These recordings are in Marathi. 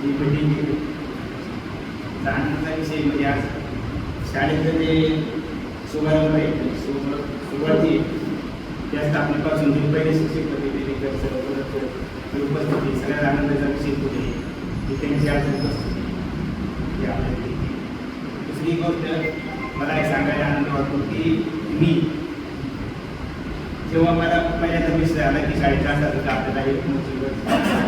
ही मीटिंग घेतली आनंदाचा विषय म्हणजे आज शाळेचं जे शुभारंभ आहे सुरुवात सुरुवाती त्या स्थापनेपासून जे पहिले शिक्षक होते ते लेखक परत उपस्थिती सगळ्यात आनंदाचा विषय होते की त्यांची आज उपस्थिती आपल्याला दुसरी गोष्ट मला हे सांगायला आनंद वाटतो की मी जेव्हा मला पहिल्यांदा विषय आला की शाळेचा असा होता आपल्याला एक मोठी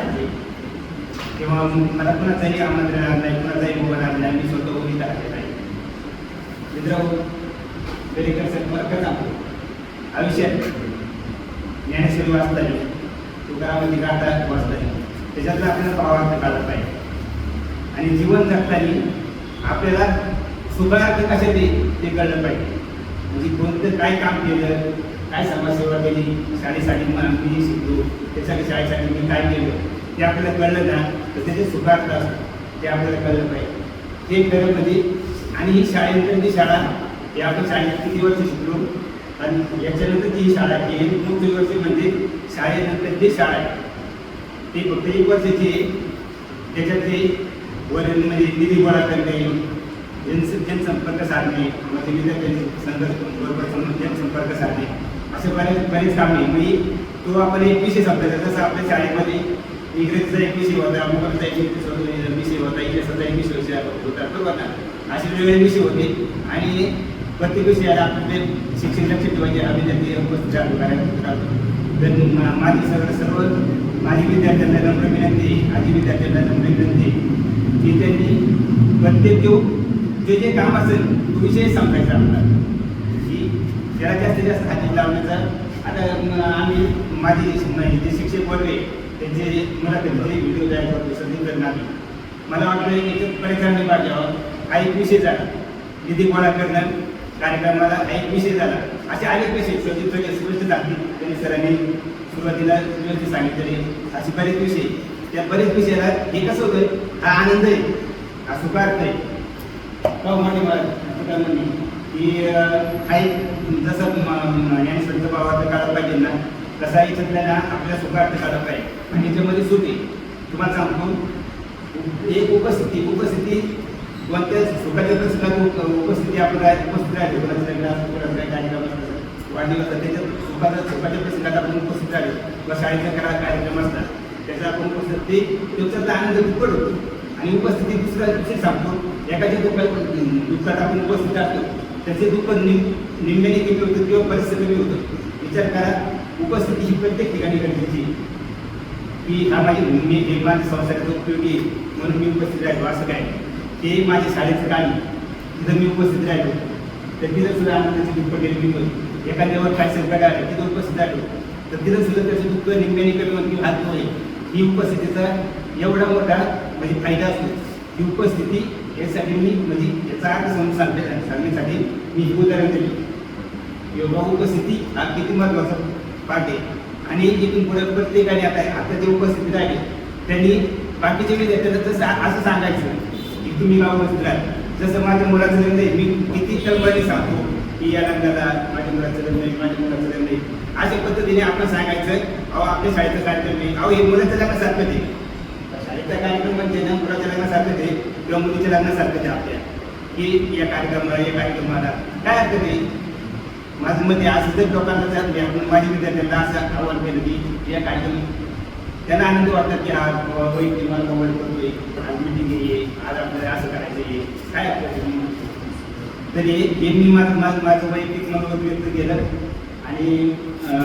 तेव्हा मला कुणाचाही आमंत्रण आलं नाही कुणाचाही मोबाईल आला नाही. मी स्वतः उभी टाकले नाही मित्र दरेकर संपर्कच आपलं आयुष्यात ज्ञानेश्वरी वाचताना तुकारामध्ये गाथा वाचताना त्याच्यातलं आपल्याला भावार्थ काढत पाहिजे. आणि जीवन जगताना आपल्याला सुखार्थ कसे ते ते कळलं पाहिजे. म्हणजे कोणतं काय काम केलं काय समाजसेवा केली शाळेसाठी मला मी शिकलो त्यासाठी शाळेसाठी मी काय केलं ते आपल्याला कळलं ना? तर त्याचे सुखार्थ असतात ते आपल्याला कळलं पाहिजे. ते करत म्हणजे आणि ही शाळेनंतर जी शाळा? हे आपण शाळेत किती वर्ष शिकलो? आणि याच्यानंतर जी शाळा ही मुख्य वर्ष म्हणजे शाळेनंतर जी शाळा आहे ते फक्त एक वर्षाची आहे. त्याच्यात ते वरील म्हणजे निधी गोळा करणे जन जनसंपर्क साधणे म्हणजे विद्यार्थ्यांचे संघर्ष बरोबर जनसंपर्क साधणे असे बरेच बरेच कामे. म्हणजे तो आपण एक विषय अभ्यास जसं आपल्या शाळेमध्ये इंग्रजीचा एक विषय होता अमुकांचा एक विषय विषय होता इतिहासाचा एक विषय विषय होता बरोबर ना असे वेगवेगळे विषय होते आणि प्रत्येक विषयाला ते शिक्षण लक्ष ठेवायचे हा विद्यार्थी उपस्थित राहतो कार्यक्रम राहतो तर माझी सगळं सर्व माझी विद्यार्थ्यांना नम्र विनंती आहे, आजी विद्यार्थ्यांना नम्र विनंती की त्यांनी प्रत्येक जो जे जे काम असेल तो विषय सांगायचा आपला की त्याला जास्तीत जास्त हाती लावण्याचा आता आम्ही माझी जे शिक्षक वर्ग आहे त्यांचे मला कधीतरी व्हिडिओ द्यायचा होते संधी करणार मला वाटलं की ते परिसराने पाठवावं ऐक विषय झाला. निधी गोळा करणं कार्यक्रमाला ऐक विषय झाला. असे अनेक विषय सगळे सगळे स्पष्ट झाले. त्यांनी सरांनी सुरुवातीला व्यवस्थित सांगितलेले असे बरेच विषय. त्या बरेच विषयाला हे कसं होतं हा आनंद आहे. हा सुखार्थ आहे. का म्हणजे मला तुका म्हणे की अं, हा एक जसं ज्ञानेश्वरचं भावार्थ काढला पाहिजे ना. तसा याच्यातल्या ना सुखार्थ काढत पाहिजे आणि याच्यामध्ये सुट तुम्हाला सांगतो एक उपस्थिती उपस्थिती कोणत्या सुखाच्या प्रसंगात उपस्थिती आपण राह- उपस्थित राहतो काही कार्यक्रम असतात. वाढदिवस त्याच्यात सुखाच्या सुखाच्या प्रसंगात आपण उपस्थित राहतो. किंवा शाळेचा करा कार्यक्रम असतात. त्याचा आपण उपस्थिती ते त्याचा आनंद दुप्पट होतो आणि उपस्थिती दुसऱ्या दिवशी सांगतो. एखाद्या दुःखात दुःखात आपण उपस्थित असतो त्याचे दुःख निम निम्म्याने कमी होतं किंवा बरेचसे कमी होतं? विचार करा. उपस्थिती ही प्रत्येक ठिकाणी गरजेची की हा माझी मी हे माझ्या संसाराचा उपयोगी म्हणून मी उपस्थित राहिलो असं काय ते माझ्या शाळेचं काम तिथं मी उपस्थित राहिलो. तर तिथं सुद्धा आनंदाची दुःख गेली होती एखाद्यावर काय संकट आलं तिथं उपस्थित राहिलो. तर तिथं सुद्धा त्याचं दुःख निम्म्याने कमी होती किंवा हात होईल ही उपस्थितीचा एवढा मोठा म्हणजे फायदा असतो. ही उपस्थिती यासाठी मी म्हणजे याचा अर्थ समजून सांगते सांगण्यासाठी मी हे उदाहरण दिली. योगा उपस्थिती हा किती महत्त्वाचा पाठ आणि इथून पुढे प्रत्येकाने आता आता जे उपस्थित राहिले त्यांनी बाकीचे विद्यार्थ्यांना तसं असं सांगायचं की तुम्ही गाव उपस्थित राहा. जसं माझ्या मुलाचं लग्न आहे मी किती तळमळी सांगतो की या लग्नाला माझ्या मुलाचं लग्न आहे माझ्या मुलाचं लग्न आहे. अशा पद्धतीने आपण सांगायचं अहो आपल्या शाळेचं कार्यक्रम आहे अहो हे मुलाचं लग्नासारखं ते शाळेचा कार्यक्रम म्हणजे ना मुलाच्या लग्नासारखं ते किंवा मुलीच्या लग्नासारखं ते आपल्या. की या कार्यक्रमाला या कार्यक्रमाला काय हरकत नाही माझं मते असं जर लोकांना त्यात मी आपण माझ्या विद्यार्थ्यांना असं आव्हान केलं की या कार्यक्रम त्यांना आनंद वाटतात की आज वैद्य मला मोबाईल करतोय आज मिटिंग आहे आज आपल्याला असं करायचं आहे काय आपल्याला तरी हे मी माझं माझं माझं वैयक्तिक मनोगत व्यक्त केलं. आणि